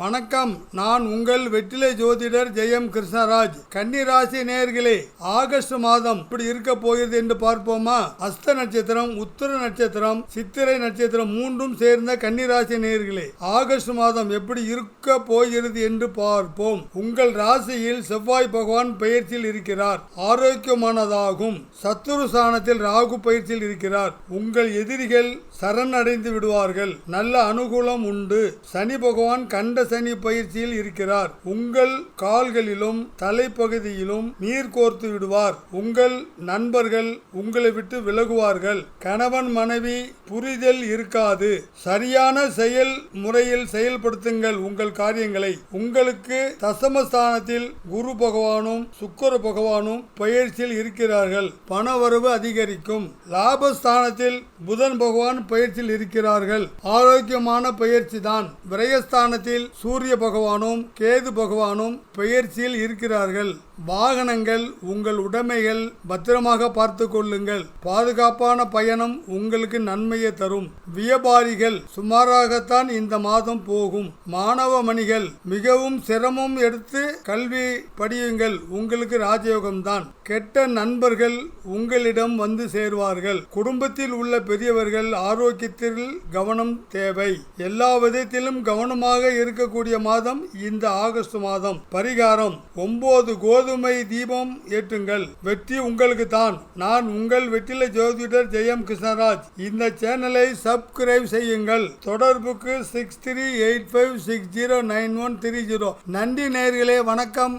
வணக்கம். நான் உங்கள் வெற்றிலை ஜோதிடர் ஜெயம் கிருஷ்ணராஜ். கன்னிராசி நேயர்களே ஆகஸ்ட் மாதம் இப்படி இருக்க போகிறது என்று பார்ப்போமா? அஸ்த நட்சத்திரம் உத்தர நட்சத்திரம் சித்திரை நட்சத்திரம் மூன்றும் சேர்ந்த கன்னிராசி நேர்களே ஆகஸ்ட் மாதம் எப்படி இருக்க போகிறது என்று பார்ப்போம். உங்கள் ராசியில் செவ்வாய் பகவான் பயிற்சியில் இருக்கிறார். ஆரோக்கியமானதாகும். சத்துரு ஸ்தானத்தில் ராகு பயிற்சியில் இருக்கிறார். உங்கள் எதிரிகள் சரணடைந்து விடுவார்கள். நல்ல அனுகூலம் உண்டு. சனி பகவான் கண்ட சனி பயிற்சியில் இருக்கிறார். உங்கள் கால்களிலும் தலைப்பகுதியிலும் நீர் கோர்த்து விடுவார். உங்கள் நண்பர்கள் உங்களை விட்டு விலகுவார்கள். கணவன் மனைவி புரிதல் இருக்காது. சரியான செயல் முறையில் செயல்படுத்துங்கள் உங்கள் காரியங்களை. உங்களுக்கு தசமஸ்தானத்தில் குரு பகவானும் சுக்கர பகவானும் பயிற்சியில் இருக்கிறார்கள். பணவரவு அதிகரிக்கும். லாபஸ்தானத்தில் புதன் பகவான் பயிற்சியில் இருக்கிறார்கள். ஆரோக்கியமான பயிற்சி தான் விரயஸ்தானத்தில் சூரிய பகவானும் கேது பகவானும் பெயர்ச்சியில் இருக்கிறார்கள். வாகனங்கள் உங்கள் உடைமைகள் பத்திரமாக பார்த்து கொள்ளுங்கள். பாதுகாப்பான பயணம் உங்களுக்கு நன்மையை தரும். வியாபாரிகள் சுமாராகத்தான் இந்த மாதம் போகும். மாணவ மணிகள் மிகவும் சிரமம் எடுத்து கல்வி படியுங்கள். உங்களுக்கு ராஜயோகம்தான். கெட்ட நண்பர்கள் உங்களிடம் வந்து சேர்வார்கள். குடும்பத்தில் உள்ள பெரியவர்கள் ஆரோக்கியத்தில் கவனம் தேவை. எல்லா விதத்திலும் கவனமாக இருக்கக்கூடிய மாதம் இந்த ஆகஸ்ட் மாதம். பரிகாரம் ஒன்பது கோதுமை தீபம் ஏற்றுங்கள். வெற்றி உங்களுக்கு தான் நான் உங்கள் வெற்றிலை ஜோதிடர் ஜெயம் கிருஷ்ணராஜ். இந்த சேனலை சப்ஸ்கிரைப் செய்யுங்கள். தொடர்புக்கு six three eight five six zero nine one three zero. நன்றி நேர்களே வணக்கம்.